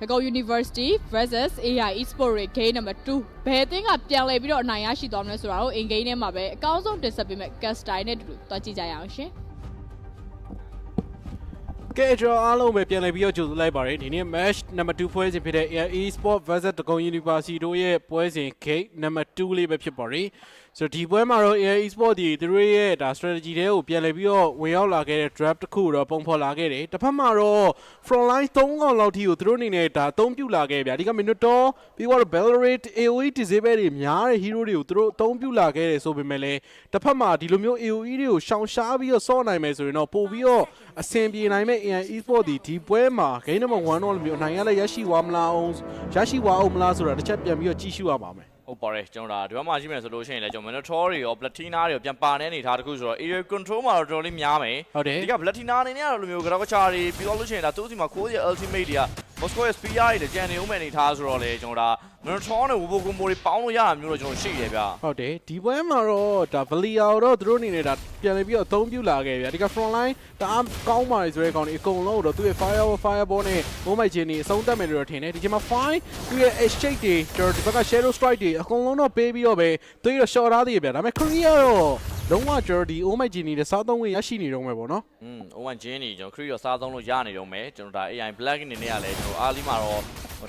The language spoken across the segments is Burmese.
ဒဂုံ University versus AI Esport ရဲ့ game number 2ဘယ်အသင်းကပြန်လည်ပြီးတော့အနိုင်ရရှိသွားမလဲဆိုတာကို in game ထဲမှာပဲအကောင်းဆုံးတင်ဆက်ပေးမဲ့ cast style နဲ့အတူတူတွားကြည့်ကြရအောင်ရှင်ကဲကျွန်တော်အားလုံးပဲပြန်လည်ပြီးတော့ကြိုဆိုလိုက်ပါရစေဒီနေ့ match number 2ပွဲစဉ်ဖြစ်တဲ့ AE Sport versus တကုံ University တို့ရဲ့ပွဲစဉ် gate number 2လေးပဲဖြစ်ပါရစေ ဆိုတော့ဒီပွဲမှာတော့ AE Sport ဒီသူတို့ရဲ့ဒါ strategy တွေကိုပြန်လည်ပြီးတော့ဝင်ရောက်လာခဲ့တဲ့ draft တစ်ခုကိုတော့ပုံဖော်လာခဲ့တယ်တစ်ဖက်မှာတော့ front line 3កောင်လောက်ထိကိုသူတို့အနေနဲ့ဒါအသုံးပြုလာခဲ့ဗျာဒီက Minotaur ပြီးတော့ Valorant AOE disable တွေများတဲ့ hero တွေကိုသူတို့အသုံးပြုလာခဲ့တယ်ဆိုပေမဲ့လည်းတစ်ဖက်မှာဒီလိုမျိုး AOE တွေကိုရှောင်ရှားပြီးတော့စော့နိုင်မယ်ဆိုရင်တော့ပို့ပြီးတော့အဆင်ပြေနိုင်မဲ့ AI Esport ဒီဒီပွဲမှာ game number 1တော့လိုမျိုးအနိုင်ရလဲရရှိသွားမလားအောင်ရရှိသွားအောင်မလားဆိုတာတစ်ချက်ပြန်ပြီးတော့ကြည့်ရှုရပါမယ် ဟုတ်ပါတယ်ကျွန်တော်ဒါဒီဘက်မှာကြည့်မယ်ဆိုလို့ရှိရင်လည်းကျွန်တော် Minotaur တွေရော Platina တွေရောပြန်ပါနေအနေထားတစ်ခုဆိုတော့ area control မှာတော့တော်တော်လေးများမယ်ဟုတ်တယ်ဒီက Platina အနေနဲ့ကတော့လိုမျိုးကတော့ကချာတွေပြီးတော့လို့ရှိရင်ဒါသူ့စီမှာကိုယ့်ရဲ့ ultimate တွေက Moscow ရဲ့ spear တွေလည်းကြံနေဦးမယ်အနေထားဆိုတော့လေကျွန်တော်ဒါ Minotaur နဲ့ Wobo Combo တွေပေါင်းလို့ရတာမျိုးတော့ကျွန်တော်ရှိတယ်ဗျာဟုတ်တယ်ဒီပွဲမှာတော့ဒါ Valia ကိုတော့သူတို့အနေနဲ့ဒါပြန်လည်ပြီးတော့အသုံးပြုလာခဲ့ဗျာဒီက front line တအားကောင်းပါလေဆိုတဲ့ကောင်တွေအကုန်လုံးတော့သူ့ရဲ့ fire fireball နဲ့ moment ချင်းနေအဆုံးသတ်မယ်လို့တော့ထင်တယ်ဒီချိန်မှာ fine သူ့ရဲ့ exchange တွေကျွန်တော်ဒီဘက်က shadow strike တွေအကုန်လုံးတော့ပေးပြီးတော့ပဲသူရ short ထားသေးရဗျာဒါပေမဲ့ Korea တော့ လုံးဝကျွန်တော်ဒီ oh my genie နဲ့စားသုံးဝင်ရရှိနေတော့မယ်ပေါ့နော်อืม Owen Jin နေကျွန်တော် Cree ရောစားသုံးလို့ရနေတော့မယ်ကျွန်တော်ဒါ AI Black အနေနဲ့ကလည်းကျွန်တော်အားလီမှာတော့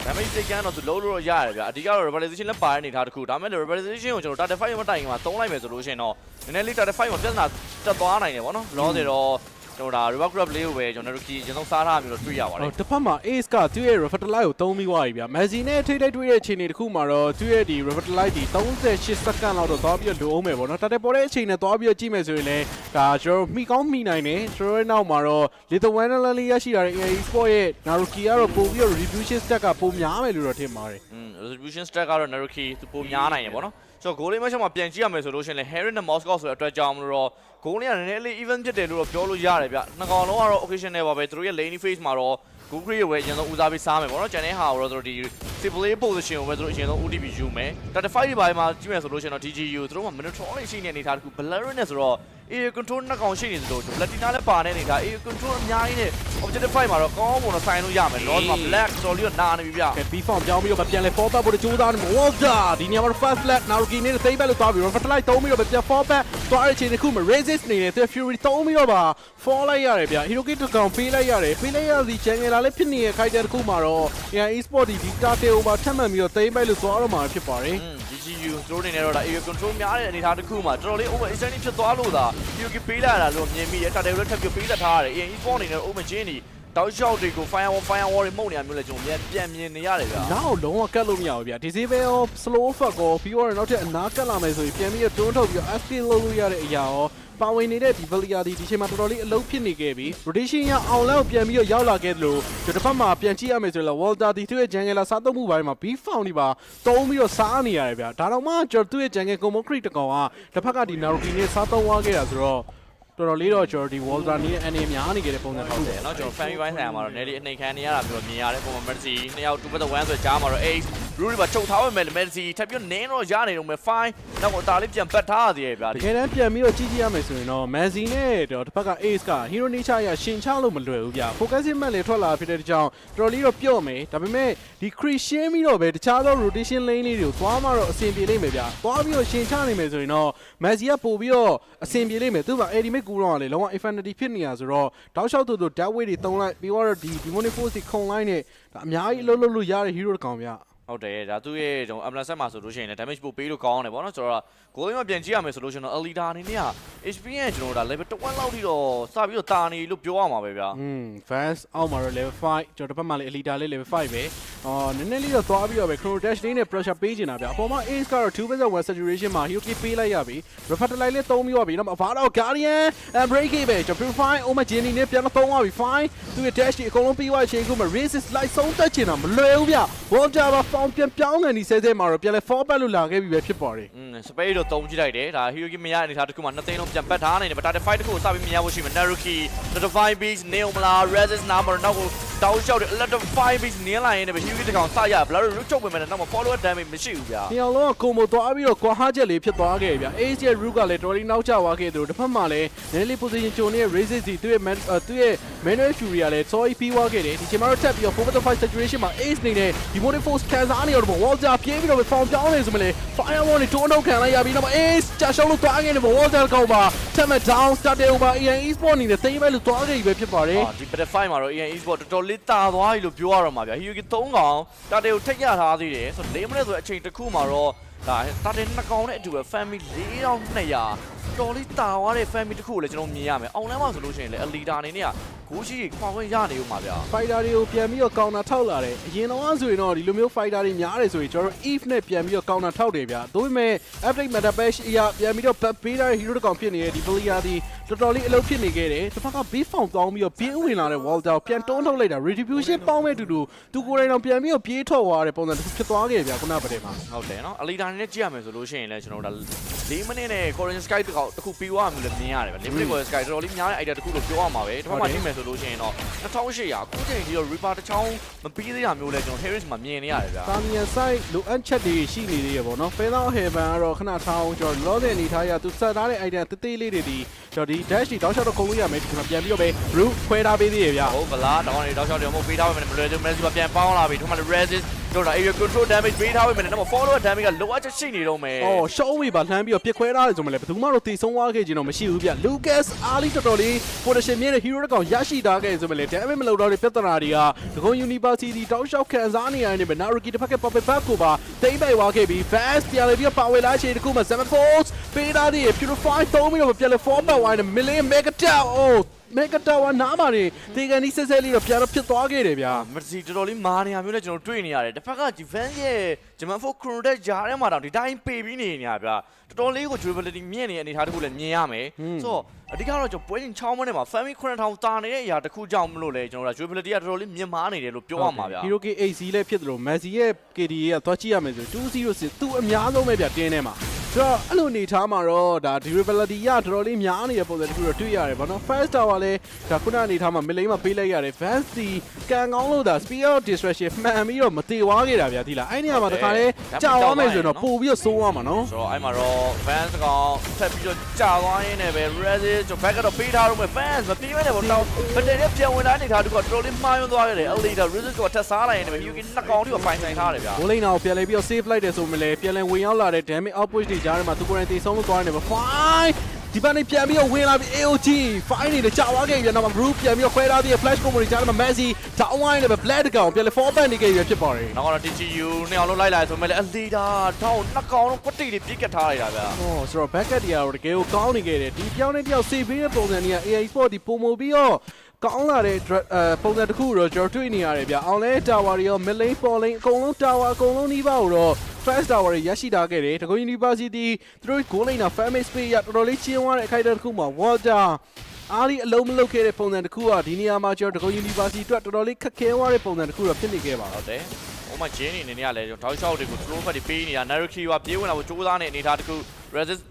damage စိတ်ကန်းတော့သူလုံးလို့တော့ရတယ်ဗျာအဓိကတော့ revelation လည်းပါတဲ့အနေထားတစ်ခုဒါပေမဲ့ revelation ကိုကျွန်တော် data file မတိုင်ခင်မှာသုံးလိုက်မယ်ဆိုလို့ရှိရင်တော့နည်းနည်းလေး data file မှာပြဿနာတက်သွားနိုင်တယ်ဗောနော်လောဆယ်တော့ ကျွန်တော်ဒါ rework grab လေးကိုပဲကျွန်တော်တို့ key အရင်ဆုံးစားထားမျိုးတော့တွေ့ရပါတယ်ဟိုတစ်ဖက်မှာ ace ကသူ့ရဲ့ refertilize ကိုသုံးပြီးသွားပြီဗျာ Messi နဲ့ထိထိတွေ့တဲ့အခြေအနေတစ်ခုမှာတော့သူ့ရဲ့ဒီ refertilize ဒီ38စက္ကန့်လောက်တော့သွားပြီးတော့လိုအောင်မယ်ပေါ့နော်တတက်ပေါ်တဲ့အချိန်နဲ့သွားပြီးတော့ကြည့်မယ်ဆိုရင်လည်းဒါကျွန်တော်မိကောင်းမိနိုင်တယ်ကျွန်တော်ရဲ့နောက်မှာတော့ Lithuanian လေးရရှိတာတဲ့ AI Sport ရဲ့ Naruki ကတော့ပို့ပြီးတော့ retribution stack ကပိုများမယ်လို့တော့ထင်ပါတယ်อืม resolution stack ကတော့ Naruki သူပုံများနိုင်တယ်ဗောနော် ဆိုတော့ goal လေးမချက်မှာပြန်ကြည့်ရမယ်ဆိုလို့ရှိရင်လည်း Harry နဲ့ Moscow ဆိုတဲ့အတွက်ကြောင့်မလို့တော့ goal လေးကနည်းနည်းလေး even ဖြစ်တယ်လို့တော့ပြောလို့ရတယ်ဗျနှစ်ကောင်လုံးကတော့ occasional ပါပဲသူတို့ရဲ့ lane face မှာတော့ Google ရဲ့ဝယ်အရင်ဆုံးဦးစားပေးစားမယ်ဗောနော်ကျန်တဲ့ဟာကိုတော့သူတို့ဒီ display position ကိုပဲသူတို့အရင်ဆုံး UTP ယူမယ်35ဒီပိုင်းမှာကြည့်မယ်ဆိုလို့ရှိရင်တော့ DGU သူတို့က Minotaur လေးရှိနေတဲ့အနေအထားတစ်ခု Valorant နဲ့ဆိုတော့ area control နှစ်ကောင်ရှိနေသလို Platina လည်းပါနေနေတာ area control အများကြီးနဲ့ objective fight မှာတော့ကောင်းပုံတော့ဆိုင်လို့ရမယ် loss မှာ black တော်လေးတော့နာနေပြီဗျကဲ B form ပြောင်းပြီးတော့ပြန်လဲ fall back ဖို့ကြိုးစားနေမှာ Walter ဒီနေရာမှာ first flat Naruki နဲ့ save back လို့သွားပြီး refertilize သုံးပြီးတော့ပြန် fall back သွားတဲ့အချိန်တစ်ခုမှာ resist နေတယ်သူ fury သုံးပြီးတော့ပါ fall လိုက်ရတယ်ဗျာ Hiroki တကောင်ပေးလိုက်ရတယ်ပေးလိုက်ရစီ channel လာလည်းဖြစ်နေတဲ့ခိုက်တဲ့တစ်ခုမှာတော့ AI Esport ဒီ Vita Tail မှာထပ်မှန်ပြီးတော့ save back လို့သွားတော့မှာဖြစ်ပါတယ်อืม DGU သူတို့အနေနဲ့တော့ဒါ area control များတဲ့အနေအထားတစ်ခုမှာတော်တော်လေး over extending ဖြစ်သွားလို့သာ PUK ပေးလာတာလို့မြင်မိရဲ့တာတယ်လည်းထပ်ပြီးပေးသက်ထားရတယ် AE sport အနေနဲ့ over chain တွေ တောက်လျှောက်တွေကို fire fire wall တွေမှုတ်နေရမျိုးလဲကျွန်တော်ပြန်ပြန်မြင်နေရတယ်ဗျာနောက်လုံးဝကတ်လို့မရဘူးဗျာ disable ရော slow fuck ရောပြီးတော့နောက်ထပ်အနားကတ်လာမယ်ဆိုရင်ပြန်ပြီးတော့တွန်းထုတ်ပြီးတော့ active လုပ်လို့ရတဲ့အရာရောပါဝင်နေတဲ့ဒီ Valia ဒီဒီချိန်မှာတော်တော်လေးအလုံးဖြစ်နေခဲ့ပြီ rotation ရအောင်လောက်ပြန်ပြီးတော့ရောက်လာခဲ့တယ်လို့ဒီတစ်ဖက်မှာပြန်ကြည့်ရမယ်ဆိုရင် Walter ဒီသူ့ရဲ့ jungle စားသုံးမှုပိုင်းမှာ B found ဒီပါတုံးပြီးတော့စားနေရတယ်ဗျာဒါတော့မှကျွန်တော်သူ့ရဲ့ jungle combo crit တကောင်ကတစ်ဖက်ကဒီ Naruki နဲ့စားသုံးသွားခဲ့တာဆိုတော့ တော်တော်လေးတော့ကျွန်တော်ဒီ Walter နဲ့အနေများနေခဲ့တဲ့ပုံစံ ဟု တစ်ခု တ်တယ်เนาะကျွန်တော် fan ပိုင်းဆိုင်ရာမှာတော့ nearly အနေခံနေရတာမျိုးမြင်ရတယ်ပုံမှန် Mercy နှစ်ယောက်2 1ဆိုကြားမှာတော့ ace Rudy ပါချုပ်ထားဝင်မယ် Mercy ထပ်ပြီးနင်းတော့ရနေတော့မယ် fine နောက်တော့အသားလေးပြန်ပတ်ထားရသေးရဲ့ဗျာတကယ်တမ်းပြန်ပြီးတော့ကြည့်ကြည့်ရမယ်ဆိုရင်တော့ Messi နဲ့တော့တစ်ဖက်က Ace က Hero Nature ရရှင်ချလို့မလွယ်ဘူးဗျာ Focusing Map လေးထွက်လာဖြစ်တဲ့ကြောင့်တော်တော်လေးတော့ပြော့မယ်ဒါပေမဲ့ဒီ Christian ပြီးတော့ပဲတခြားသော rotation lane လေးတွေကိုသွားမှတော့အဆင်ပြေလိမ့်မယ်ဗျာသွားပြီးတော့ရှင်ချနိုင်မယ်ဆိုရင်တော့ Messi ကပို့ပြီးတော့အဆင်ပြေလိမ့်မယ်သူက Ultimate ကူတော့ကလေလုံးဝ Infinity ဖြစ်နေရဆိုတော့တောက်လျှောက်သူတို့ Death Way တွေတုံးလိုက်ပြီးတော့ဒီ Demonic Force တွေခုံလိုက်နဲ့ဒါအများကြီးအလုပ်လုပ်လို့ရတဲ့ hero တစ်ကောင်ဗျာ ဟုတ်တယ်ဒါသူ့ရဲ့ကျွန်တော် ambulance မှာဆိုလို့ရှိရင်လည်း damage ပို့ပေးလို့ကောင်းတယ်ဗောနော်ဆိုတော့ goal မှာပြန်ကြည့်ရမယ်ဆိုလို့ရှိရင်တော့ Elita အနေနဲ့က HP ရဲ့ကျွန်တော်ဒါ level 1လောက်ထိတော့စပြီးတော့တာနေလို့ပြောရမှာပဲဗျာอืม fast အောက်မှာတော့ level 5ကျွန်တော်တစ်ဖက်မှာလည်း elite လေး level 5ပဲအော်နည်းနည်းလေးတော့သွားပြီးတော့ပဲ chrono dash လေးနဲ့ pressure ပေးချင်တာဗျအပေါ်မှာ ace ကတော့2 versus 1 saturation မှာ Hyuki ပေးလိုက်ရပြီ refertilize လေးသုံးပြီးတော့ပြီနောက်မှာ Vado guardian and break it ပဲကျွန်တော် purify oma jenny နဲ့ပြန်တော့သုံးသွားပြီ fine သူရဲ့ dash တွေအကုန်လုံးပြီးသွားချိန်ခုမှာ resist light ဆုံးတက်ချင်တာမလွယ်ဘူးဗျ water ပါ found ပြန်ပြောင်းနေဒီဆဲဆဲမှာတော့ပြန်လဲ fall back လို့လာခဲ့ပြီပဲဖြစ်ပါတယ်อืม space တော့တုံးကြည့်လိုက်တယ်ဒါ Hyuki မရတဲ့အနေထားတစ်ခုမှာနှစ်သိန်းလုံးပြန်ပတ်ထားနိုင်တယ် but ဒါ fight တစ်ခုကိုစပြီးမြင်ရဖို့ရှိမယ် Naruki the divine beast Neomla resist number နောက်ကို တောက်လျှောက်တဲ့ electrify base နင်းလာရင်လည်း Hughie တကောင်စရဘလာတို့ရုပ်ချုပ်ဝင်မယ်နောက်မှာ follow damage မရှိဘူးဗျာ။ညောင်လုံးကကွန်ဘိုသွားပြီးတော့ကွာဟာချက်လေးဖြစ်သွားခဲ့ဗျာ။ Ace ရဲ့ root ကလည်းတော်တော်လေးနောက်ကျသွားခဲ့တယ်လို့တစ်ဖက်မှာလည်း Nelly position ဂျုံနဲ့ Razor စီသူ့ရဲ့ man သူ့ရဲ့ manual fury ကလည်း sorry ပြီးသွားခဲ့တယ်။ဒီချိန်မှာတော့ထပ်ပြီးတော့ forward the fight situation မှာ Ace နေနဲ့ demonic force ခံစားနေရတော့ Walter ပြေးပြီးတော့ form ပြောင်းနေဆိုမှလည်း firewall နဲ့ turn out ခံလိုက်ရပြီးတော့ Ace ကြာရှောင်းလို့သွားခဲ့တယ် Walter ကောက်ပါ tap down start over EN Esport နေနဲ့တိမ့်ပဲလို့သွားခဲ့ပြီပဲဖြစ်ပါတယ်အာဒီ battle fight မှာတော့ EN Esport တော်တော်လေးတာသွားပြီလို့ပြောရတော့မှာဗျာ Hughie 3កောင်တာတေကိုထိတ်ရထားသေးတယ်ဆိုတော့၄မိနစ်ဆိုအချိန်တစ်ခုမှာတော့ဒါတာတေ2កောင်နဲ့အတူပဲ family 4200တော်လေးတာသွားတဲ့ family တစ်ခုကိုလည်းကျွန်တော်မြင်ရမယ်အောင်လမ်းမှာဆိုလို့ရှိရင်လည်း a leader အနေနဲ့ကဂိုးရှိကြီးခွာခွင့်ရနေဦးမှာဗျာ fighter တွေကိုပြန်ပြီးတော့ counter ထောက်လာတယ်အရင်တော့ဆိုရင်တော့ဒီလိုမျိုး fighter တွေများတယ်ဆိုရင်ကျွန်တော်တို့ Eve နဲ့ပြန်ပြီးတော့ counter ထောက်တယ်ဗျာဒါပေမဲ့ update meta patch အရာပြန်ပြီးတော့ back ပေးတဲ့ hero တစ်ကောင်ဖြစ်နေတဲ့ဒီ player ဒီ တော်တော်လေးအလုပ်ဖြစ်နေခဲ့တယ်တစ်ဖက်က beef found တောင်းပြီးတော့ပြင်းဝင်လာတဲ့ Walter ကိုပြန်တွန်းထုတ်လိုက်တာ retribution ပေါင်းမဲ့တူတူသူကိုယ်တိုင်တော့ပြန်ပြီးတော့ပြေးထွက်သွားတဲ့ပုံစံတစ်ခုဖြစ်သွားခဲ့ဗျာခုနကပတဲ့မှာဟုတ်တယ်နော်အလီဒါနဲ့ကြည့်ရမယ်ဆိုလို့ရှိရင်လည်းကျွန်တော်တို့ဒါ၄မိနစ်နဲ့ Corin Sky တစ်ခေါက်တစ်ခုပြီးသွားမှလည်းမြင်ရတယ်ဗျ၄မိနစ် Corin Sky တော်တော်လေးများတဲ့ idea တစ်ခုလို့ပြောရမှာပဲတစ်ဖက်မှာကြည့်မယ်ဆိုလို့ရှိရင်တော့2800အခုချိန်ဒီတော့ Reaper တစ်ချောင်းမပြီးသေးတာမျိုးလဲကျွန်တော် Harris မှာမြင်နေရတယ်ဗျာတာမီယန် site လိုအပ်ချက်တွေရှိနေသေးရပေါ့နော် Feather Heaven ကတော့ခဏထားအောင်ကျွန်တော်လောတဲ့အနေထားရသူစက်ထားတဲ့ idea တေးသေးလေးတွေဒီကျွန်တော်ဒီ dash တွေတောက်လျှောက်တော့ခုံလို့ရမယ်ဒီမှာပြန်ပြီးတော့ပဲ root ခွဲထားပေးသေးရဗျာဟုတ်ဗလားတောင်းနေတောက်လျှောက်တယ်မဟုတ်ပေးထားပါမယ်မလွယ်သေးဘူး Messi ကပြန်ပေါင်းလာပြီထုံးမှလ ည်း resist တို့တော့ area control damage ပေးထားပါမယ်နောက် follow damage ကလိုအပ်ချက်ရှိနေတော့မယ်အော်ရှော့ဝေးပါလှမ်းပြီးတော့ပြစ်ခွဲထားတယ်ဆိုမှလည်းဘယ်သူမှတော့တည်ဆုံးသွားခဲ့ခြင်းတော့မရှိဘူးဗျ Lucas Ali တော်တော်လေး position မြင့်တဲ့ hero တစ်ကောင်ရရှိထားခဲ့ဆိုမှလည်း damage မလုပ်တော့တဲ့ပြဿနာတွေကဒဂုံ University တောက်လျှောက်ခံစားနေရတဲ့ Naruki တစ်ဖက်က puppet back ကိုပါတိမ့်ပိုက်သွားခဲ့ပြီး fast ပြန်လေပြီးတော့ပါဝယ်လာချိန်တစ်ခုမှာ Seven Force ပေးထားတဲ့ Purify သုံးပြီးတော့ပြန်လေ form back ဝိုင်းနဲ့ Million Mega Tower အိုး Mega Tower နားမှာနေတေကန်ဒီဆက်ဆက်လေးတော့ပြန်တော့ဖြစ်သွားခဲ့တယ်ဗျာမစီတော်တော်လေးမာနေရမျိုးနဲ့ကျွန်တော်တွေ့နေရတယ်တစ်ဖက်က defense ရဲ့ဂျမန်ဖို့ chrono ဂျားထဲမှာတော့ဒီတိုင်းပေပြီးနေနေရဗျာတော်တော်လေးကို durability မြင့်နေတဲ့အနေအထားတစ်ခုလည်းမြင်ရမယ်ဆိုတော့အဓိကတော့ကျွန်တော်ပွဲချင်း6မိနစ်မှာ family 9000တာနေတဲ့အရာတစ်ခုကြောင့်မလို့လေကျွန်တော်တို့ durability ကတော်တော်လေးမြင့်မားနေတယ်လို့ပြောရမှာဗျာ Hero K AC လည်းဖြစ်တယ်လို့ Messi ရဲ့ KD ကသွားကြည့်ရမယ်ဆို2-0စစ်သူအများဆုံးပဲဗျတင်းထဲမှာ ဆိုတော့အဲ့လိုအနေထားမှာတော့ဒါ durability ရတော်တော်လေးများနေတဲ့ပုံစံတစ်ခုတော့တွေ့ရတယ်ဗောနော် first tower လည်းဒါခုနအနေထားမှာ mid lane မှာပေးလိုက်ရတယ် Vance ဒီကန်ကောင်းလို့ဒါ spear of distraction မှန်ပြီးတော့မတေဝါခဲ့တာဗျာဒီလားအဲ့နေရာမှာတခါလေကြာသွားမယ်ဆိုရင်တော့ပို့ပြီးတော့စိုးသွားမှာနော်ဆိုတော့အဲ့မှာတော့ fans ကောင်ဖက်ပြီးတော့ကြာသွားရင်းနဲ့ပဲ resist ကျွန်တော် back ကတော့ပေးထားတော့မယ် fans မပြေးမဲနဲ့ပေါ့တော့ဗတဲ့နဲ့ပြန်ဝင်လာတဲ့ခါတူကတော်တော်လေးမှားယွင်းသွားခဲ့တယ် elite resist ကထက်စားလိုက်ရင်ပဲ Yuki နှစ်ကောင်တိကိုပိုင်ဆိုင်ထားတယ်ဗျာဘိုးလိန်နာကိုပြန်လဲပြီးတော့ save လိုက်တယ်ဆိုမှလည်းပြန်လဲဝင်ရောက်လာတဲ့ damage output တွေကြားထဲမှာသူကိုယ်တိုင်တေဆုံးလို့သွားနေပါ fine ဒီဘက်နေပြန်ပြီးတော့ဝင်လာပြီး AOG fine နေကြာသွားခဲ့ပြီနောက်မှာ group ပြန်ပြီးတော့ခွဲထားပြီး flash combo တွေကြားထဲမှာ Messi တောင်းဝိုင်းနဲ့ပဲ black တကောင်ပြန်လဲ fall back နေခဲ့ပြီဖြစ်ပါတယ်နောက်ကတော့ TGU နှစ်အောင်လုံးလိုက်လာဆိုမဲ့လည်း elite ထောင်းနှစ်ကောင်လုံးကွတိတွေပြစ်ကတ်ထားလိုက်တာဗျာ။အော်ဆိုတော့ backup တွေကတော့တကယ်ကိုကောင်းနေခဲ့တယ်။ဒီပြောင်းနေတယောက် save ပေးတဲ့ပုံစံတွေက AI Sport ဒီပုံမပြီးတော့ ကောင်းလာတဲ့အဲပုံစံတစ်ခုတော့ကျွန်တော်တွေ့နေရတယ်ဗျ။အောင်လဲ tower တွေရော mid lane fall lane အကုန်လုံး tower အကုန်လုံးနှီးပါတော့ first tower တွေရရှိထားခဲ့တယ်။တကွ University သူတို့ goal lane နာ famous space ရတော်တော်လေးချင်းသွားတဲ့အခိုက်အတန့်တစ်ခုမှာ water အားဒီအလုံးမလုပ်ခဲ့တဲ့ပုံစံတစ်ခုကဒီနေရာမှာကျွန်တော်တကွ University အတွက်တော်တော်လေးခက်ခဲသွားတဲ့ပုံစံတစ်ခုတော့ဖြစ်နေခဲ့ပါဟုတော့တ်တယ်ဟိုမှာဂျင်းနေနေနေရလဲကျွန်တော်တောက်လျှောက်တွေကို throw fat တွေပေးနေတာ Naruki ကပြေးဝင်လာဖို့ကြိုးစားနေတဲ့အနေအထားတစ်ခု resist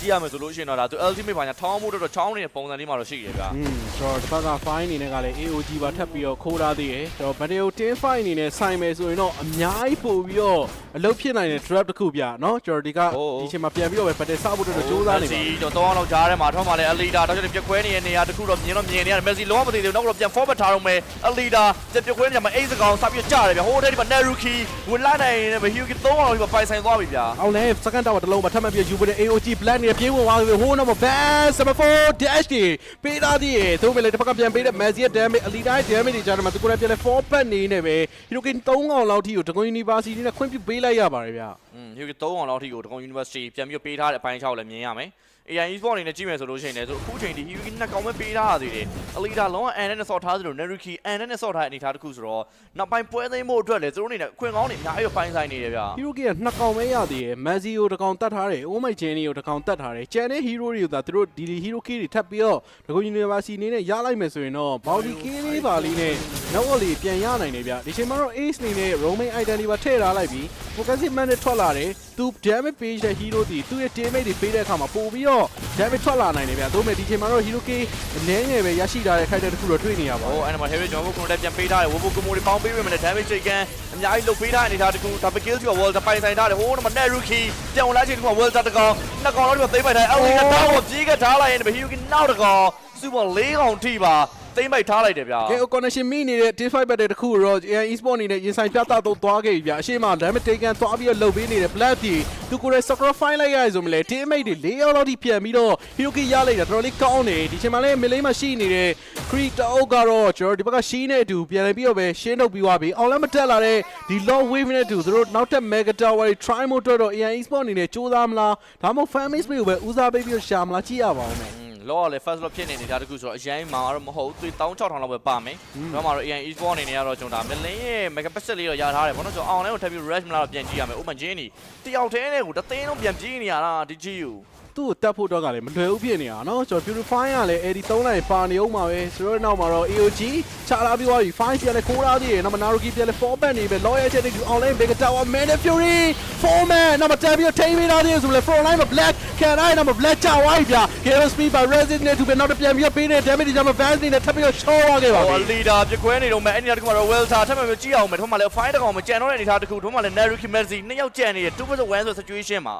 ကြည့်ရမယ်ဆိုလို့ရှိရင်တော့ဒါသူ ultimate ဘာညာထောင်းမှုတော့ချောင်းနေတဲ့ပုံစံလေးမှာတော့ရှိရဗျာ อืมကျွန်တော်တစ်ဖက်က fine အနေနဲ့ကလည်း AOG ပါထပ်ပြီးတော့ခိုးထားသေးတယ်ကျွန်တော် battle 10 fine အနေနဲ့ဆိုင်မယ်ဆိုရင်တော့အများကြီးပို့ပြီးတော့အလုပ်ဖြစ်နိုင်တဲ့ trap တစ်ခုပြเนาะကျွန်တော်ဒီကဒီချိန်မှာပြန်ပြီးတော့ပဲ battle စဖို့တော့ကြိုးစားနေပါ Messi တော့တော့လောက်ကြားထဲမှာထောင်းမှလည်း Alida တော့ပြက်ခွဲနေတဲ့နေရာတစ်ခုတော့မြင်တော့မြင်နေရတယ် Messi လုံးဝမသိသေးဘူးနောက်တော့ပြန် forward ထားတော့မယ် Alida ပြက်ခွဲနေကြမှာအိတ်စကောင်စပြီးကြားတယ်ဗျာဟိုထဲဒီမှာ Naruki ဝင်လာနိုင်နေပဲ Hyuki 3အောင်ဒီမှာပိုင်ဆိုင်သွားပြီဗျာ အောင်လဲ second tower တစ်လုံးမှာထပ်မံပြီးယူပြီးတဲ့ AOG black နဲ့ ပြေးဝင်သွားပြီဟိုးနောက်မှာ bass semaphore dash တွေပေးသားသေးတယ်သူ့ပဲလေတစ်ဖက်ကပြန်ပေးတဲ့ Messi ရဲ့ damage Alida ရဲ့ damage တွေကြားထဲမှာသူကိုယ်လည်းပြန်လဲ fall back နေနေပဲ Hirokin 3កောင်လောက်ထိကိုတကွန် University နဲ့ခွင့်ပြုပေးလိုက်ရပါတယ်ဗျ อืม Hyuki 3အောင်လောက်ထိကိုတကုံ University ပြန်ပြီးပေးထားတဲ့အပိုင်း6လည်းမြင်ရမယ် AI Esport အနေနဲ့ကြည့်မယ်ဆိုလို့ရှိရင်လည်းဆိုအခုချိန်ဒီ Hyuki နှစ်ကောင်ပဲပေးထားရသေးတယ် Alida လုံးဝ N နဲ့ဆော့ထားသလို Naruki N နဲ့ဆော့ထားတဲ့အနေအထားတစ်ခုဆိုတော့နောက်ပိုင်းပွဲသိမ်းဖို့အတွက်လည်းသူတို့အနေနဲ့အခွင့်ကောင်းတွေအများကြီးပိုင်ဆိုင်နေတယ်ဗျာဟီရိုကီကနှစ်ကောင်ပဲရသေးတယ်မက်ဆီကိုတစ်ကောင်တတ်ထားတယ်အိုးမိုက်ဂျန်နီကိုတစ်ကောင်တတ်ထားတယ်ကျန်တဲ့ဟီးရိုတွေကိုသာသူတို့ဒီဟီရိုကီတွေထပ်ပြီးတော့ဒဂုံယူနီဗာစီအနေနဲ့ရလိုက်မယ်ဆိုရင်တော့ဘော်ဒီကင်းလေးပါလေးနဲ့နောက်ဝက်လေးပြန်ရနိုင်တယ်ဗျဒီချိန်မှာတော့ ace အနေနဲ့ roaming item တွေပါထည့်ထားလိုက်ပြီး focusing man နဲ့ထွက်လာတယ်သူ damage page တဲ့ hero ဒီသူ့ရဲ့ teammate တွေပေးတဲ့အခါမှာပို့ပြီးတော့တော့ damage ထွက်လာနိုင်တယ်ဗျာဒါပေမဲ့ဒီချိန်မှာတော့ Hero K အနေငယ်ပဲရရှိထားတဲ့ character တစ်ခုတော့တွေ့နေရပါဟိုဘူး animal hero ကျွန်တော်တို့ control ပြန်ပေးထားတယ်ဝဘကိုမိုတွေပေါင်းပေးပေးမယ် damage ချိန်ကန်အများကြီးလုတ်ပေးထားတဲ့အနေထားတကူ double kill ကျော် world ပိုင်ဆိုင်ထားတယ်ဟိုးနမ Naruki ပြောင်းလာချိန်တကူ world တကောင်နှစ်ကောင်တော့ဒီမှာသိမ့်ပိုက်ထားတယ်အော်ဒီကတောင်းကိုပြေးကထားလိုက်ရင် hero ကနောက်တကောင် super ၄ကောင်ထိပါ သိမ့်ပိုက်ထားလိုက်တယ်ဗျာကဲ connection မိနေတဲ့ T5 battle တစ်ခုတော့ AI Esport အနေနဲ့ရင်ဆိုင်ပြသတော့သွားခဲ့ပြီဗျာအရှိမ damage taken သွားပြီးတော့လှုပ်ပေးနေတဲ့ Black တီသူကိုယ်ရဲ့ sacrifice လိုက်ရဆိုမလဲ teammate တွေ၄ယောက်လောက်ထိပြန်ပြီးတော့ Hero K ရလိုက်တာတော်တော်လေးကောင်းတယ်ဒီချိန်မှာလည်း melee မှာရှိနေတဲ့ Creed တအုပ်ကတော့ကျွန်တော်ဒီဘက်က She နဲ့အတူပြန်လည်ပြီးတော့ပဲရှင်းထုတ်ပြီးသွားပြီအောင်လည်းမတက်လာတဲ့ဒီ low wave နဲ့အတူသူတို့နောက်ထပ် mega tower တွေ try မို့တော့ AI Esport အနေနဲ့စူးစမ်းမလားဒါမှမဟုတ် fan base ကိုပဲဦးစားပေးပြီးတော့ရှာမလားကြည့်ရပါဦးမယ် လောကလည်း first lot ဖြစ်နေနေတာတခုဆိုတော့အရင်မှာတော့မဟုတ်သူ16000လောက်ပဲပါမယ်။တော့မှာတော့ AN e-sport အနေနဲ့ကတော့ကျွန်တော်ဒါမလင်းရဲ့ mega pixel လေးတော့ရထားတယ်ဗောနော်ကျွန်တော်အောင်လည်းကိုထပ်ပြီး rush မလားတော့ပြန်ကြည့်ရမယ်။ဥပမာဂျင်းနီတယောက်တည်းနဲ့ကိုတသိန်းလုံးပြန်ပြေးနေရတာဒီကြီးကို သူ့ကိုတက်ဖို့တော့ကလည်းမလွယ်ဘူးဖြစ်နေတာနော်ကျွန်တော် purify ကလည်း AD 3လိုက်ပါနေအောင်ပါပဲဆိုတော့နောက်မှာတော့ AOG ချလာပြီးသွားပြီ5ပြန်လဲခိုးလာသေးတယ်နောက်မှာ Naruki ပြန်လဲ4 back နေပဲ lawyer ချက်တွေ online big tower man fury 4 man နောက်မှာတက်ပြီးတော့ထိန်းပေးထားသေးတယ်ဆိုလဲ front line မှာ black can I နောက်မှာ black ချဝိုင်းပြ game speed by resident နဲ့သူပဲနောက်တစ်ပြန်ပြီးတော့ပေးနေ damage တွေကြောင့် vans နေနဲ့ထပ်ပြီးတော့ show ရခဲ့ပါဟိုပြီ leader ပြကွဲနေတော့မယ်အဲ့ဒီတခုမှာတော့ welter ထပ်မှမကြည့်အောင်မယ်တို့မှလည်း fine တကောင်မကြံတော့တဲ့အနေထားတခုတို့မှလည်း Naruki Messi နှစ်ယောက်ကြံနေတယ်2 vs 1ဆို situation မှာ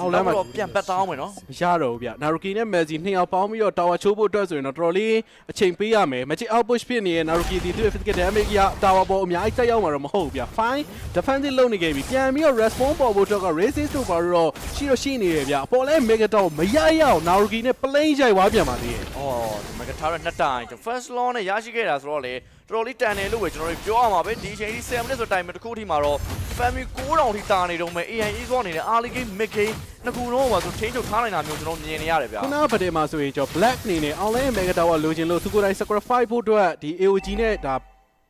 အောင်လမ်းမှာတော့ပြန်ပတ်သားအောင်မယ်နော်မရတော့ဘူးဗျ။ Naruki နဲ့ Messi နှစ်ယောက်ပေါင်းပြီးတော့ tower ချိုးဖို့အတွက်ဆိုရင်တော့တော်တော်လေးအချိန်ပေးရမယ်။ Magic outpush ဖြစ်နေတဲ့ Naruki ဒီသူ့ရဲ့ physical damage က tower ပေါ်အများကြီးတက်ရောက်မှာတော့မဟုတ်ဘူးဗျ။ Fine defensive လုပ်နေခဲ့ပြီ။ပြန်ပြီးတော့ respawn ပေါ်ဖို့အတွက်က racist တို့ပါတော့ရှိတော့ရှိနေတယ်ဗျ။အပေါ်လဲ Mega Tower မရရအောင် Naruki နဲ့ plane ရိုက်သွားပြန်ပါသေးတယ်အော်ဒီမှာကထားရနှစ်တိုင်ကျွန်တော် first law နဲ့ရရှိခဲ့တာဆိုတော့လေ တော်တော်လေးတန်တယ်လို့ပဲကျွန်တော်တို့ပြောရမှာပဲဒီအချိန်ကြီး7 minutes ဆိုတိုင်မှာတစ်ခုထိမှာတော့ family 9000ထိတာနေတော့မယ် AI e ဆိုအနေနဲ့ early game mid game နှစ်ခုလုံးကဆိုထိန်းချုပ်ထားနိုင်တာမျိုးကျွန်တော်မြင်နေရတယ်ဗျာခုနကဗတဲ့မှာဆိုရင်ကျွန်တော် black အနေနဲ့ online mega tower လိုချင်လို့သူကိုယ်တိုင် sacrifice ဖို့အတွက်ဒီ AOG နဲ့ဒါ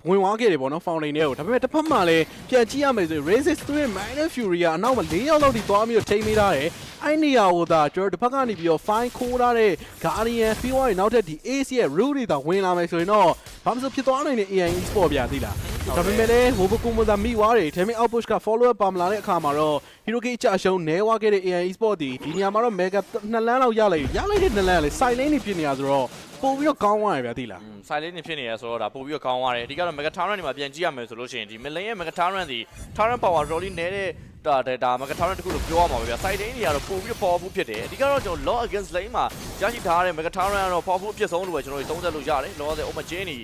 ဝင်သွားခဲ့တယ်ပေါ့နော် fountain တွေကိုဒါပေမဲ့တစ်ဖက်မှာလည်းပြန်ကြည့်ရမယ်ဆိုရင် racist သူရဲ့ minor fury ကအနောက်မှာ၄ယောက်လောက်ထိသွားပြီးတော့ထိမ့်မိထားတယ် အဲ့နေရာကိုသာကျွန်တော်တစ်ဖက်ကနေပြီးတော့ fine ခိုးထားတဲ့ guardian ပြီးသွားရင်နောက်ထပ်ဒီ ace ရဲ့ root တွေသာဝင်လာမယ်ဆိုရင်တော့ဘာမှမဆိုဖြစ်သွားနိုင်တဲ့ AI sport ပြသိလား ဒါပေမဲ့လည်း Hobokumo သာမိသွားတယ် Tammy outpush က follow up ပါမလာတဲ့အခါမှာတော့ Hiroki အကြရှုံးနဲဝါခဲ့တဲ့ AI sport ဒီဒီနေရာမှာတော့ mega နှစ်လမ်းလောက်ရလိုက်ရလိုက်တဲ့နှစ်လမ်းကလေ side lane နေဖြစ်နေတာဆိုတော့ပို့ပြီးတော့ကောင်းသွားတယ်ဗျာသိလားဆိုင်လေးနေဖြစ်နေရဆိုတော့ဒါပို့ပြီးတော့ကောင်းသွားတယ်အဓိကတော့ mega tower တွေမှာပြန်ကြည့်ရမယ်ဆိုလို့ရှိရင်ဒီ million ရဲ့ mega tower ဒီ tower power တော်လေးနေတဲ့ဒါဒါ mega tower တခုလို့ပြောရမှာပဲဗျာ side lane တွေကတော့ပို့ပြီးတော့ powerful ဖြစ်တယ်အဓိကတော့ကျွန်တော် law against lane မှာရရှိထားတဲ့ mega tower ကတော့ powerful အဖြစ်ဆုံးလို့ပဲကျွန်တော်တို့သုံးသပ်လို့ရတယ် law တဲ့ Oma Jane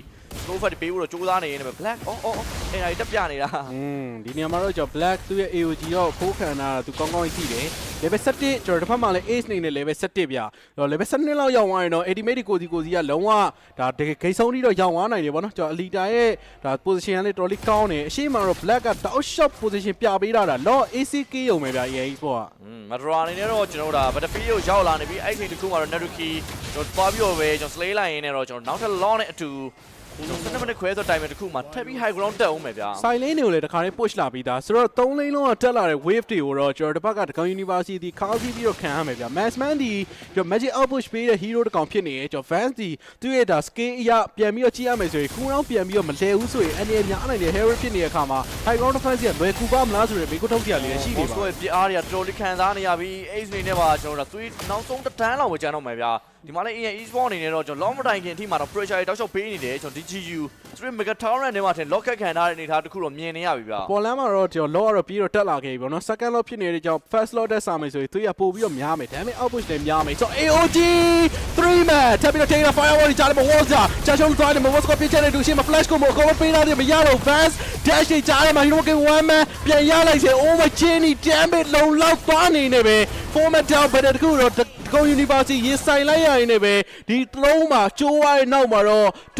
slow fat ပေးဖို့တော့စူးစမ်းနေနေပဲ black အော်အော်အဲ့ဒါတက်ပြနေတာ อืมဒီနေရာမှာတော့ကျွန်တော် black သူ့ရဲ့ AOG တော့ဖိုးခံတာသူကောင်းကောင်းကြည့်တယ် level 17ကျွန်တော်တစ်ဖက်မှာလည်း ace နေနဲ့ level 17ဗျာတော့ level 17လောက်ရောက်သွားရင်တော့ ultimate ကိုစီကိုစီကလုံးဝဒါတကယ်ဂိမ်းဆုံးထိတော့ရောက်သွားနိုင်တယ်ဗောနော်ကျွန်တော် elita ရဲ့ဒါ position ကလည်းတော်တော်လေးကောင်းတယ်အရှိမတော့ black ကတောက် shot position ပြပေးတာလားလော ACK ရုံပဲဗျာ EA sport က อืมမဒရာအနေနဲ့တော့ကျွန်တော်တို့ဒါ battlefield ကိုရောက်လာနေပြီအဲ့ဒီတစ်ခုမှာတော့ Naruki ကျွန်တော်သွားပြီးတော့ပဲကျွန်တော် slay လိုက်ရင်းနဲ့တော့ကျွန်တော်နောက်ထပ် law နဲ့အတူ ကျွန်တော်7မိနစ်ခွဲဆိုတိုင်မဲ့တစ်ခုမှာထပ်ပြီး high ground တက်အောင်မယ်ဗျာဆိုင်လင်းတွေကိုလည်းတခါလေး push လာပြီးသားဆိုတော့၃လင်းလုံးကတက်လာတဲ့ wave တွေကိုတော့ကျွန်တော်တစ်ပတ်ကတကောင် university ခါးစီးပြီးတော့ခံရမယ်ဗျာ massman ဒီကျွန်တော် magic outpush ပေးတဲ့ hero တစ်ကောင်ဖြစ်နေရဲ့ကျွန်တော် vans ဒီသူ့ရဲ့ဒါ scale အရပြန်ပြီးတော့ကြည့်ရမယ်ဆိုရင်ခုနောက်ပြန်ပြီးတော့မလဲဘူးဆိုရင်အနေနဲ့များနိုင်တဲ့ hero ဖြစ်နေတဲ့အခါမှာ high ground defense ကလွယ်ကူပါမလားဆိုရင်မိကုထုတ်စရာလေးရှိနေပါဆိုရပြအားတွေကတော်တော်လေးခံစားနေရပြီး ace နေနဲ့ပါကျွန်တော်တို့သွေးနောက်ဆုံးတစ်တန်းလောက်ပဲကျန်တော့မယ်ဗျာ ဒီမှာလည်း AN e-sport အနေနဲ့တော့ကျွန်တော် long time ခင်အထိမှာတော့ pressure တွေတောက်လျှောက်ပေးနေတယ်ကျွန်တော် DGU သူတို့ mega tower နဲ့မှာထင် lock ခံထားတဲ့အနေအထားတစ်ခုတော့မြင်နေရပြီဗျာပေါ်လမ်းမှာတော့ကျွန်တော် law ကတော့ပြီးတော့တက်လာခဲ့ပြီပေါ့နော် second law ဖြစ်နေတဲ့ကြောင့် first law တက်စားမယ်ဆိုရင်သူရပို့ပြီးတော့များမယ် damage outpush လည်းများမယ်ဆိုတော့ AOG 3 man ထပ်ပြီးတော့ take the firewall ကြားတယ်မ walls ကြာချာရှုံးသွားတယ်မ walls ကပြစ်ချတဲ့ဒူရှင်းမှာ flash ကိုမကောပေးလာတယ်မရတော့ fast dash တွေကြားတယ်မှာ hero game 1 man ပြန်ရလိုက်စေ oh my jenny damage လုံလောက်သွားနေနေပဲ format down ဘယ်တခုတော့ကုန်း university ရေးဆိုင်လိုက်ရရင်လည်းပဲဒီ throw မှာကျိုးရတဲ့နောက်မှာတော့2